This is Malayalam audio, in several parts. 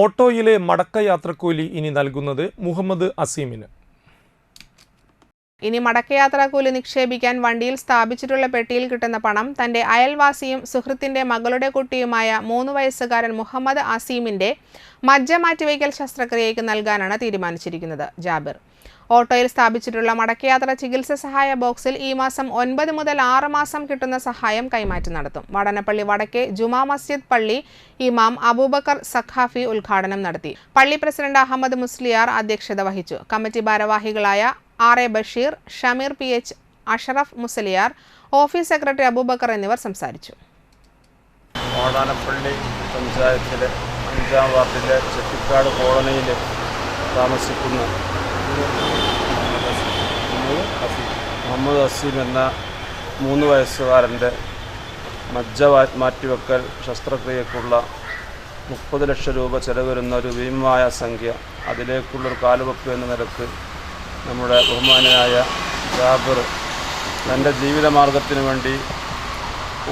ഓട്ടോയിലെ മടക്കയാത്രക്കൂലി ഇനി നൽകുന്നത് മുഹമ്മദ് അസീമിന്. ഇനി മടക്കയാത്രാക്കൂലി നിക്ഷേപിക്കാൻ വണ്ടിയിൽ സ്ഥാപിച്ചിട്ടുള്ള പെട്ടിയിൽ കിട്ടുന്ന പണം തന്റെ അയൽവാസിയും സുഹൃത്തിന്റെ മകളുടെ കുട്ടിയുമായ മൂന്ന് വയസ്സുകാരൻ മുഹമ്മദ് അസീമിന്റെ മജ്ജ മാറ്റിവയ്ക്കൽ ശസ്ത്രക്രിയയ്ക്ക് നൽകാനാണ് തീരുമാനിച്ചിരിക്കുന്നത് ജാബിർ. ഓട്ടോയിൽ സ്ഥാപിച്ചിട്ടുള്ള മടക്കയാത്ര ചികിത്സ സഹായ ബോക്സിൽ ഈ മാസം ഒൻപത് മുതൽ ആറ് മാസം കിട്ടുന്ന സഹായം കൈമാറ്റം നടത്തും. വടനപ്പള്ളി വടക്കേ ജുമാ മസ്ജിദ് പള്ളി ഇമാം അബൂബക്കർ സഖാഫി ഉദ്ഘാടനം നടത്തി. പള്ളി പ്രസിഡന്റ് അഹമ്മദ് മുസ്ലിയാർ അധ്യക്ഷത വഹിച്ചു. കമ്മിറ്റി ഭാരവാഹികളായ R A Basheer Shameer P H Ashraf Musaliyar office secretary Abubakar എന്നിവർ സംസാരിച്ചു. ഓടാനപ്പള്ളി പഞ്ചായത്തിലെ അഞ്ചാം വാർഡിലെ ചെട്ടിക്കാട് കോളനിയിൽ താമസിക്കുന്ന മുഹമ്മദ് അസീം എന്ന മൂന്ന് വയസ്സുകാരന്റെ മജ്ജ മാറ്റിവെക്കൽ ശസ്ത്രക്രിയക്കുള്ള മുപ്പത് ലക്ഷം രൂപ ചെലവ് വരുന്ന ഒരു ഭീമമായ സംഖ്യ അതിലേക്കുള്ളൊരു കാലുവെപ്പ് എന്ന നിലയ്ക്ക് നമ്മുടെ ബഹുമാനായ ജാബിർ തന്റെ ജീവിതമാർഗത്തിന് വേണ്ടി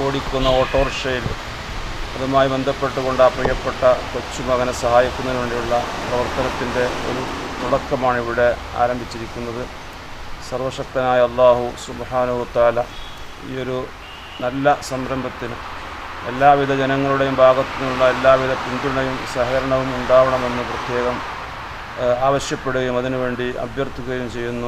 ഓടിക്കുന്ന ഓട്ടോറിക്ഷയിൽ അതുമായി ബന്ധപ്പെട്ടുകൊണ്ട് ആ പ്രിയപ്പെട്ട കൊച്ചുമകനെ സഹായിക്കുന്നതിന് വേണ്ടിയുള്ള പ്രവർത്തനത്തിന്റെ ഒരു തുടക്കമാണ് ഇവിടെ ആരംഭിച്ചിരിക്കുന്നത്. സർവശക്തനായ അള്ളാഹു സുബാനുത്താല ഈ ഒരു നല്ല സംരംഭത്തിന് എല്ലാവിധ ജനങ്ങളുടെയും ഭാഗത്തു നിന്നുള്ള എല്ലാവിധ പിന്തുണയും സഹകരണവും ഉണ്ടാവണമെന്ന് പ്രത്യേകം ആവശ്യപ്പെടുകയും അതിനുവേണ്ടി അഭ്യർത്ഥിക്കുകയും ചെയ്യുന്നു.